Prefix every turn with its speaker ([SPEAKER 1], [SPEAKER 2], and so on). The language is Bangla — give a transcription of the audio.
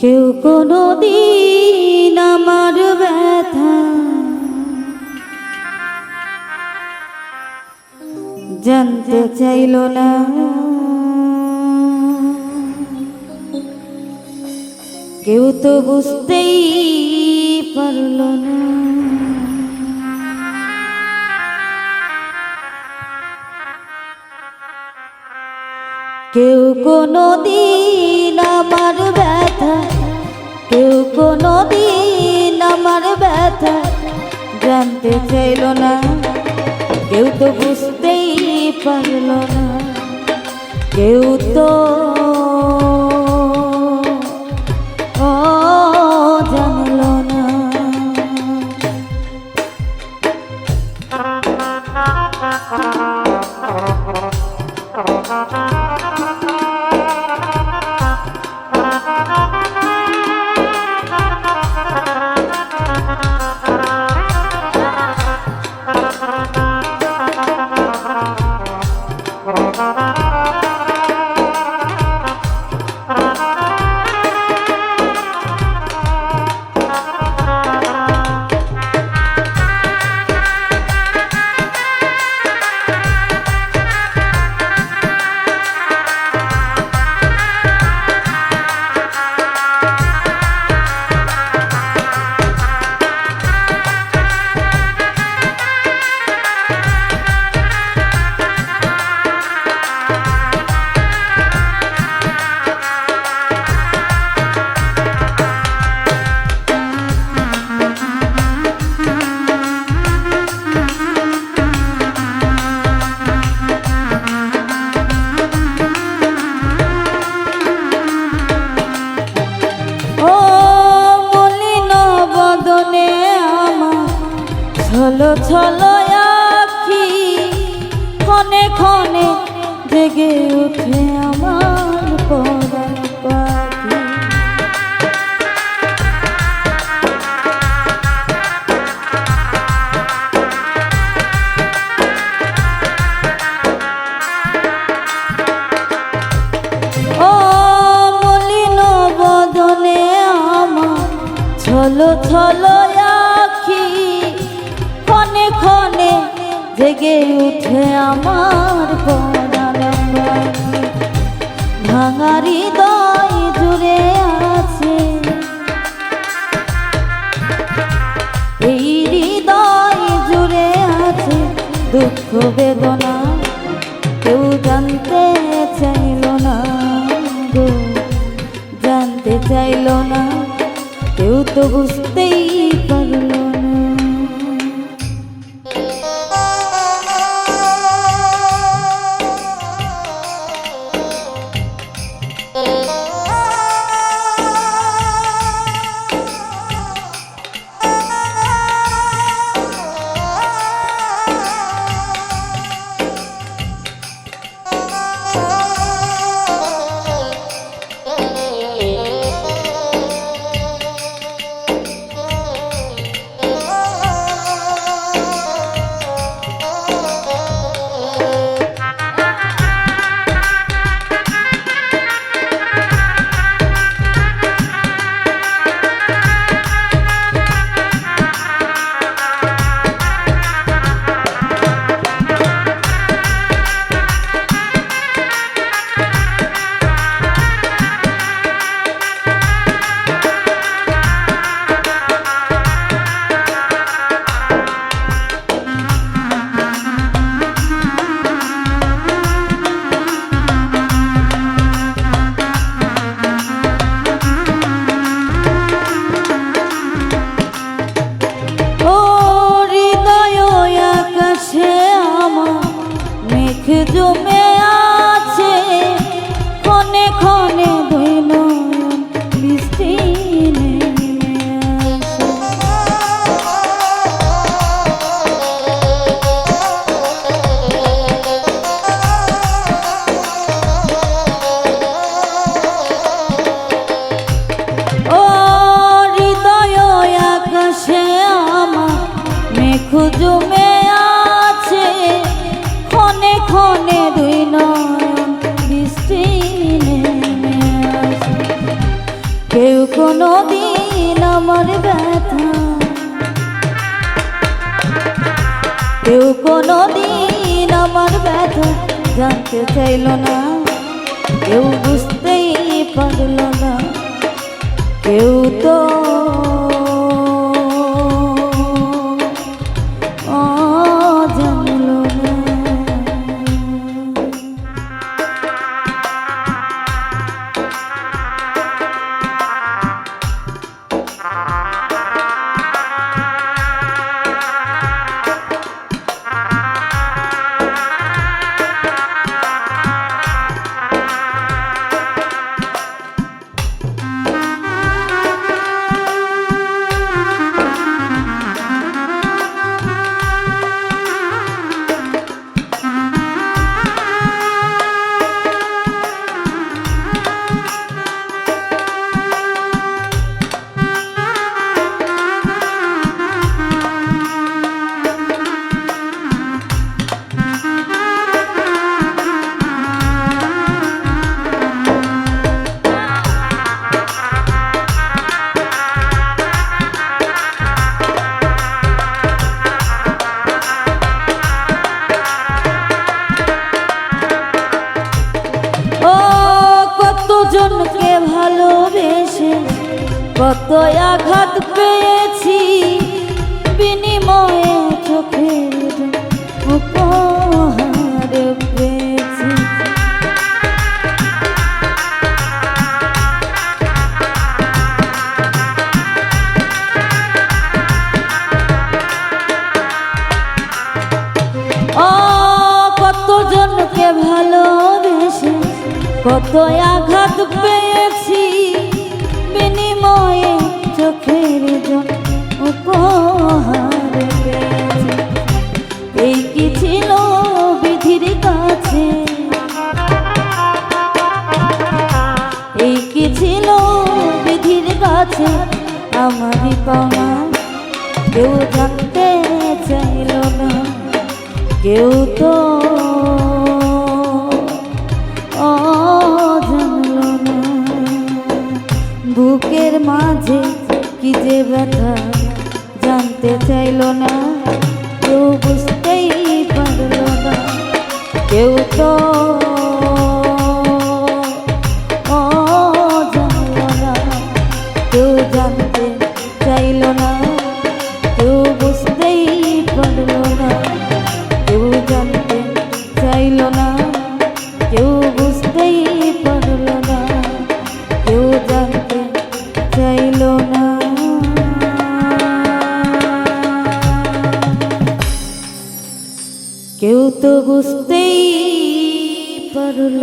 [SPEAKER 1] কেউ কোনো দিন আমার ব্যথা জানতে চাইল না। কেউ তো বুঝতেই পারল না। কেউ কোনো দিন কেউ কোনো দিন আমার ব্যথা, জানতে চাইল না। কেউ তো বুঝতেই পারল না। কেউ তো ছলো ছলো আখি ক্ষণে ক্ষণে জেগে উঠে আমার পরাণ জেগে উঠে আমার পরাণ পাখি ভাঙা জুড়ে আছে। এই হৃদয় জুড়ে আছে দুঃখ, বেদনা। কেউ জানতে চাইল না জানতে চাইল না, কেউ তো বুঝতেই You do me জানতে চাইল না। কেউ বুঝতেই পারল না। কেউ তো কতজনকে ভালোবেসে কত আঘাত পেয়েছি। বিনিময়ে চোখের উপহার পেয়েছি। ও কতজনকে ভালোবেসে কত আঘাত কাছে আমারই পাওনা কেউ জানতে চাইল না, কেউ তো জানল না। বুকের মাঝে কি যে ব্যথা জানতে চাইল না, কেউ বুঝতেই পারল না। কেউ তো জানতে চাইল না, কেউ বুঝতেই পারল না। কেউ জানতে চাইল না, কেউ বুঝতেই পারল না। কেউ জানতে চাইল না। কেউ তো বুঝতেই পারল